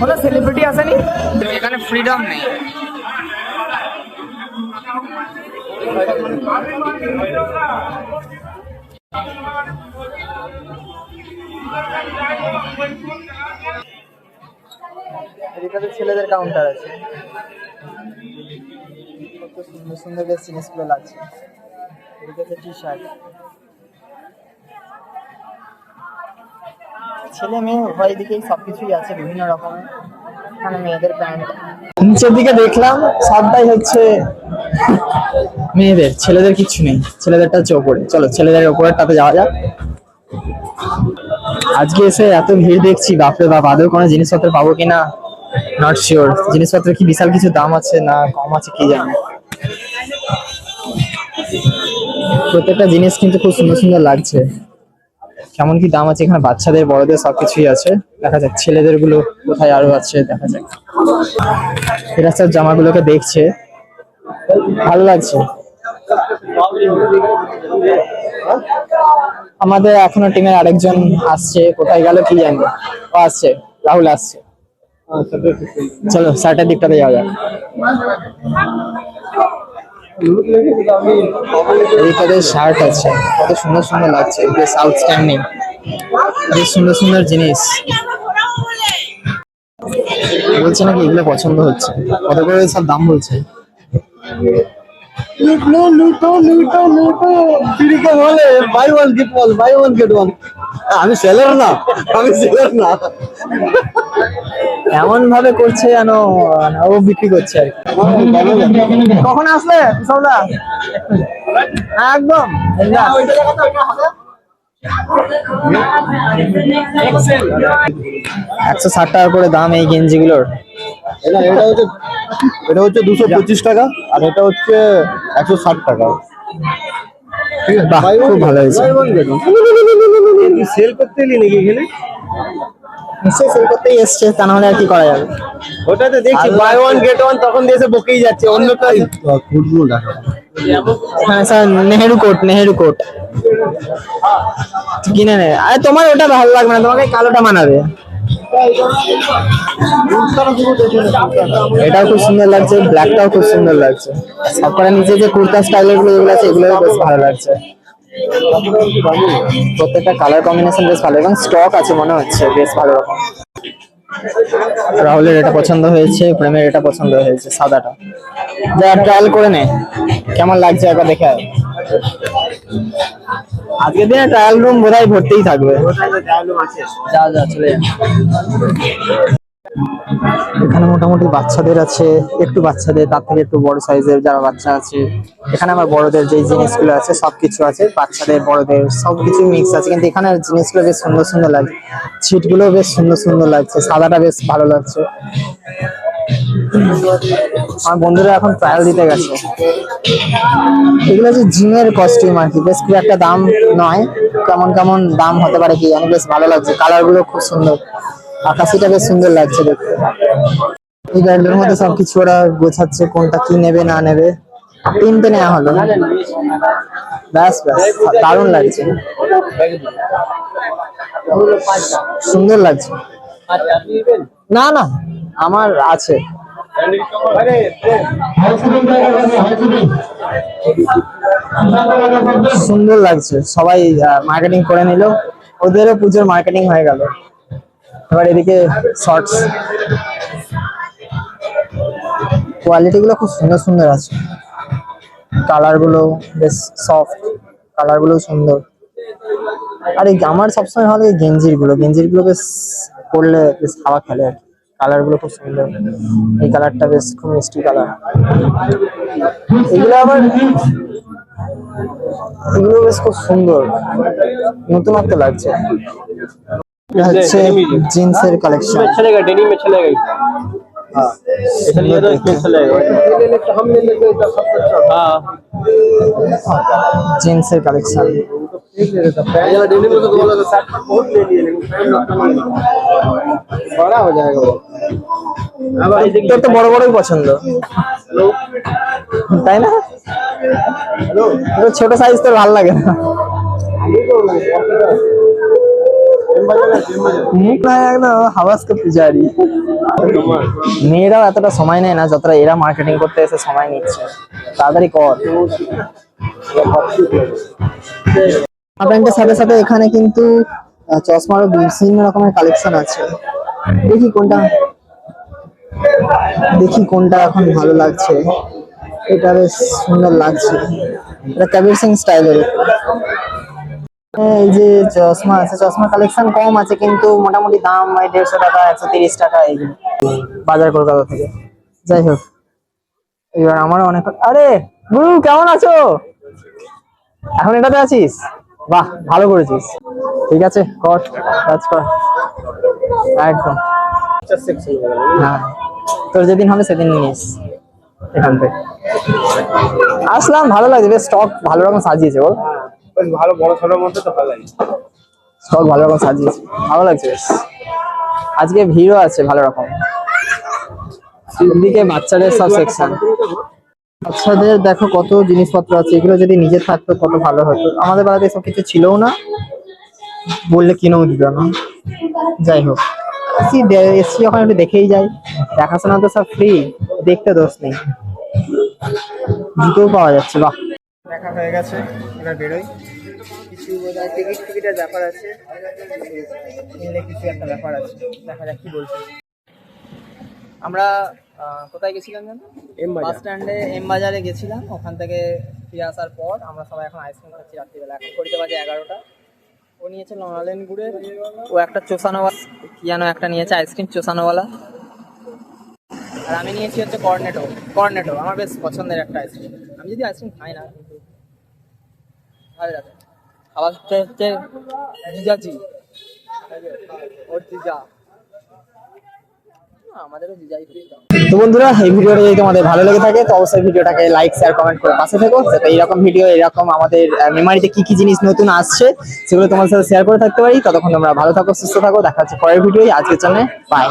বলে সেলিব্রিটি আসেনি? এখানে ফ্রিডম নেই। ছেলেদের কাউন্টার আছে। কত সুন্দর সুন্দর বেশ জিনিসগুলো লাগছে। এদিকে টি শার্ট ছেলে মেয়ে, উভয় দিকেই সবকিছুই আছে বিভিন্ন রকমের। এখানে মেয়েদের প্যান্ট নিচের দিকে দেখলাম, সবটাই হচ্ছে মেয়েদের, ছেলেদের কিচ্ছু নেই। ছেলেদেরটা হচ্ছে ওপরে। চলো, ছেলেদের ওপরেরটাতে যাওয়া যাক। আজকে এসে এত ভিড় দেখছি, বাপরে বাপ, আদৌ কোনো জিনিসপত্র পাবো কিনা? নট শিওর জিনিসপত্রের কি বিশাল কিছু দাম আছে না কম আছে, কি জানি। প্রত্যেকটা জিনিস কিন্তু খুব সুন্দর সুন্দর লাগছে। কেমন কি দাম আছে এখানে? বাচ্চাদের, বড়দের সবকিছুই আছে। দেখা যাক ছেলেদেরগুলো কোথায় আরও আছে, দেখা যাক। এরা সব জামাগুলোকে দেখছে। ভালো লাগছে। আমাদের এখনও টিমের আরেকজন আসছে। কোথায় গেল কি জানি। ও আসছে, রাহুল আসছে। চলো সাইটের দিকটাতে যাওয়া যাক। এইটাতে শার্ট আছে। কত সুন্দর সুন্দর লাগছে বেশ আউটস্ট্যান্ডিং বেশ সুন্দর সুন্দর জিনিস। বলছে নাকি এগুলো পছন্দ হচ্ছে। কত করে সব দাম বলছে? লুটো লুটো লুটো লুটো। বলে buy one get one buy one get one আমি সেলার না আমি সেলার না। এমন ভাবে করছে যেন মানে ও বিক্রি করছে আর কখন আসলে সৌদা একদম। একশো ষাট টাকা করে দাম এই গেঞ্জিগুলোর। এটা এটা হচ্ছে এটা হচ্ছে দুশো পঁচিশ টাকা আর এটা হচ্ছে একশো ষাট টাকা। বাহ খুব ভালো হয়েছে। সেল করতে এলি নাকি এখানে নিশ্চয়ই সেল করতেই এসছে তা নাহলে আর কি করা যাবে? ওটাতে দেখছি বাই ওয়ান গেট ওয়ান তখন দিয়ে বকেই যাচ্ছে অন্যটা ফুটবল দেখা। Sir Nehru coat Nehru coat. কিনে নে। আরে তোমার ওটা ভালো লাগবে না তোমাকে কালোটা মানাবে। এটাও খুব সুন্দর লাগছে ব্ল্যাকটাও খুব সুন্দর লাগছে। সবকটা নিচে যে কুর্তা স্টাইলেরগুলো যেগুলো আছে এগুলো বেশ ভালো লাগছে। প্রত্যেকটা কালার কম্বিনেশন বেশ ভালো, এবং স্টক আছে মনে হচ্ছে, বেশ ভালো রকম। রাহুলের এটা পছন্দ হয়েছে, প্রেমের এটা পছন্দ হয়েছে, সাদাটা। যা ট্রায়াল করে নে। কেমন লাগছে একবার দেখে আয়। আজকের দিনে ট্রায়াল রুম বোধহয় ভর্তিই থাকবে। যা যা চলে এখানে মোটামুটি বাচ্চাদের আছে একটু বাচ্চাদের তার থেকে একটু বড় সাইজের যারা বাচ্চা আছে। এখানে আমার বড়দের যে জিনিসগুলো আছে সবকিছু আছে। বাচ্চাদের বড়দের সবকিছু মিক্স আছে। কিন্তু এখানে জিনিসগুলো বেশ সুন্দর সুন্দর লাগছে। ছিটগুলো বেশ সুন্দর সুন্দর লাগছে। সাদাটা বেশ ভালো লাগছে। আমার বন্ধুরা এখন ট্রায়াল দিতে গেছে। এগুলো হচ্ছে জিমের কস্টিউম আর কি। বেশ খুব একটা দাম নয়। কেমন কেমন দাম হতে পারে কি জানি, বেশ ভালো লাগছে। কালারগুলো খুব সুন্দর। আকাশিটা বেশ সুন্দর লাগছে দেখতে। এই ব্যান্ডের মধ্যে সবকিছু ওরা গোছাচ্ছে, কোনটা কি নেবে, না নেবে। তিনটে নেওয়া হলো। ব্যাস ব্যাস। দারুণ লাগছে। সুন্দর লাগছে। না না। আমার আছে। সুন্দর লাগছে। সবাই মার্কেটিং করে নিল। ওদেরও পুজোর মার্কেটিং হয়ে গেল। এবার এদিকে শর্টস কোয়ালিটি গুলো খুব সুন্দর সুন্দর আছে। কালারগুলো বেশ সফট কালারগুলো সুন্দর। আর এই আমার সবসময় ভালো লাগে গেঞ্জিরগুলো। গেঞ্জিরগুলো বেশ পরলে বেশ হাওয়া খেলে আর কালার গুলো খুব সুন্দর এই কালারটা বেশ খুব মিষ্টি কালার এগুলো আবার এগুলো বেশ খুব সুন্দর নতুনত্ব লাগছে এটা হচ্ছে জিন্সের কালেকশন चलेगा डेनिम में चलेगा इसलिए तो इसमें चलेगा हाँ জিন্সের কালেকশন डेनिम में तो दो लगा साठ का बहुत ले लिए लेकिन टाइम लगता नहीं बड़ा हो जाएगा वो তোর তো বড় বড়ই পছন্দ তাই না তো ছোট সাইজ তোর ভালো লাগে না মুখ না একদম হাওয়াজকে পূজারি মেয়েরাও এতটা সময় নেয় না যতটা এরা মার্কেটিং করতে এসে সময় নিচ্ছে তাড়াতাড়ি কর প্যান্টের সাথে সাথে এখানে কিন্তু চশমারও বিভিন্ন রকমের কালেকশন আছে। দেখি কোনটা দেখি কোনটা এখন ভালো লাগছে। এটা বেশ সুন্দর লাগছে। এটা কবির সিং স্টাইলের এই যে চশমা আছে চশমা কালেকশন কম আছে, কিন্তু মোটামুটি দাম ওই দেড়শো টাকা, একশো তিরিশ টাকা এইগুলো বাজার কলকাতা থেকে। যাই হোক, এবার আমারও অনেক আরে, গুরু, কেমন আছো? এখন এটাতে আছিস? বাহ ভালো করেছিস। ঠিক আছে কর কাজ কর। একদম। হ্যাঁ তোর যেদিন হবে সেদিন নিস। এখান থেকে। আসলাম ভালো লাগছে বেশ স্টক ভালো রকম সাজিয়েছে বল। বেশ ভালো বড় ছোটোর মধ্যে তো ভালো লাগে স্টক ভালো রকম সাজিয়েছে ভালো লাগছে বেশ। আজকে ভিড়ও আছে ভালো রকম। দিকে বাচ্চাদের সব সেকশন বাচ্চাদের দেখো কত জিনিসপত্র আছে, এগুলো যদি নিজের থাকতো কত ভালো হতো। আমাদের বেলাতে এসব কিছু ছিলও না। বললে কিনেও দিত না যাই হোক। এসছি দে- এসছি যখন একটু দেখেই যাই। দেখাশোনা তো সব ফ্রি দেখতে দোষ নেই। জুতোও পাওয়া যাচ্ছে, বাহ। দেখা হয়ে গেছে এবার বেরোই। কিছু বোধহয় টিকিট টিকিটের ব্যাপার আছে। কিছু একটা ব্যাপার আছে। দেখা যাক কি আমরা কোথায় গেছিলাম জানো। বাস স্ট্যান্ডে এম বাজারে গেছিলাম। ওখান থেকে ফিরে আসার পর আমরা সবাই এখন আইসক্রিম খাচ্ছি রাত্রিবেলা। এখন ঘড়িতে বাজে এগারোটা। ও নিয়েছে নড়ালেন গুড়ের। ও একটা চোষানোওয়ালা কি যেন একটা নিয়েছে আইসক্রিম চোষানোওয়ালা আর আমি নিয়েছি হচ্ছে কর্নেটো কর্নেটো আমার বেশ পছন্দের একটা আইসক্রিম আমি যদি আইসক্রিম খাই না কিন্তু ভালো লাগে। খাবার হচ্ছে হচ্ছে জিজাজি। ওর জিজা। তো বন্ধুরা, এই ভিডিওটা যদি তোমাদের ভালো লেগে থাকে, তো অবশ্যই ভিডিওটাকে লাইক শেয়ার কমেন্ট করে পাশে থেকো। যাতে এইরকম ভিডিও এরকম আমাদের মেমারিতে কি কি জিনিস নতুন আসছে, সেগুলো তোমার সাথে শেয়ার করে থাকতে পারি। ততক্ষণ তোমরা ভালো থাকো, সুস্থ থাকো। দেখা হচ্ছে পরের ভিডিও আজকের জন্য বাই